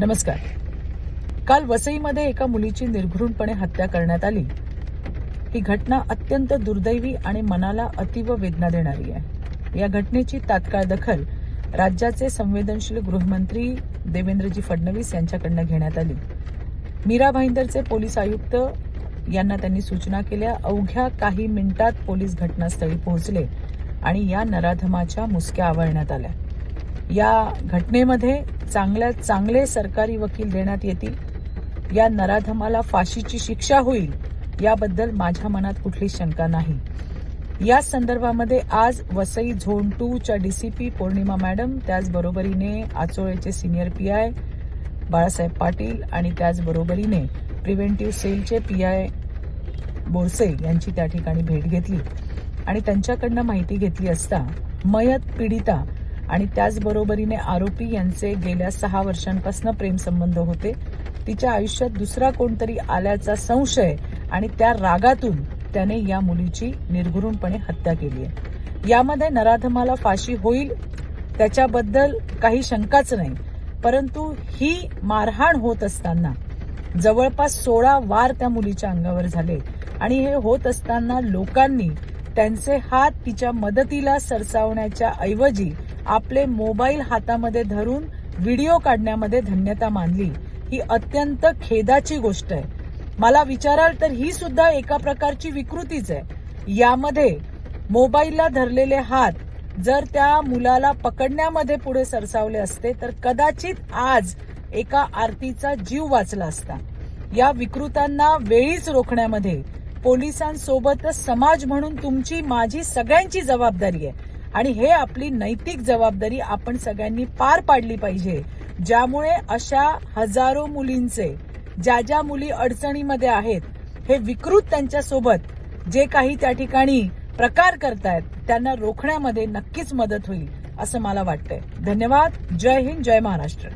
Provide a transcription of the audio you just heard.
नमस्कार. काल वसईमध्ये एका मुलीची निर्घृणपणे हत्या करण्यात आली. ही घटना अत्यंत दुर्दैवी आणि मनाला अतीव वेदना देणारी आहे. या घटनेची तात्काळ दखल राज्याचे संवेदनशील गृहमंत्री देवेंद्रजी फडणवीस यांच्याकडनं घेण्यात आली. मीरा भाईंदरचे पोलीस आयुक्त यांना त्यांनी सूचना केल्या अवघ्या काही मिनिटात पोलीस घटनास्थळी पोहोचले आणि या नराधमाच्या मुसक्या आवळण्यात आल्या. या घटनेमध्ये चांगल्या चांगले सरकारी वकील देण्यात येतील. या नराधमाला फाशीची शिक्षा होईल याबद्दल माझ्या मनात कुठली शंका नाही. या संदर्भामध्ये आज वसई झोन टू च्या डीसीपी पौर्णिमा मॅडम त्याचबरोबरीने आचोळेचे सिनियर पीआय बाळासाहेब पाटील आणि त्याचबरोबरीने प्रिव्हेंटिव्ह सेलचे पीआय बोरसे यांची त्या ठिकाणी भेट घेतली. आणि त्यांच्याकडनं माहिती घेतली असता मयत पीडिता आणि त्याचबरोबरीने आरोपी यांचे गेल्या सहा वर्षांपासून प्रेमसंबंध होते. तिच्या आयुष्यात दुसरा कोणतरी आल्याचा संशय आणि त्या रागातून त्याने या मुलीची निर्घृणपणे हत्या केली आहे. यामध्ये नराधमाला फाशी होईल त्याच्याबद्दल काही शंकाच नाही परंतु ही मारहाण होत असताना जवळपास सोळा वार त्या मुलीच्या अंगावर झाले आणि हे होत असताना लोकांनी त्यांचे हात तिच्या मदतीला सरसावण्याच्या ऐवजी आपले मोबाईल हातामध्ये धरून व्हिडिओ काढण्यामध्ये धन्यता मानली. ही अत्यंत खेदाची गोष्ट आहे. मला विचाराल तर ही सुद्धा एका प्रकारची विकृतीच आहे. यामध्ये मोबाईलला धरलेले हात जर त्या मुलाला पकडण्यामध्ये पुढे सरसावले असते तर कदाचित आज एका आरतीचा जीव वाचला असता. या विकृतांना वेळीच रोखण्यामध्ये पोलिसांसोबतच समाज म्हणून तुमची माझी सगळ्यांची जबाबदारी आहे. आणि हे आपली नैतिक जबाबदारी आपण सगळ्यांनी पार पाडली पाहिजे. ज्यामुळे अशा हजारो मुलींचे ज्या ज्या मुली अडचणीमध्ये आहेत हे विकृत त्यांच्यासोबत जे काही त्या ठिकाणी प्रकार करतायत त्यांना रोखण्यामध्ये नक्कीच मदत होईल असं मला वाटतंय. धन्यवाद. जय हिंद जय महाराष्ट्र.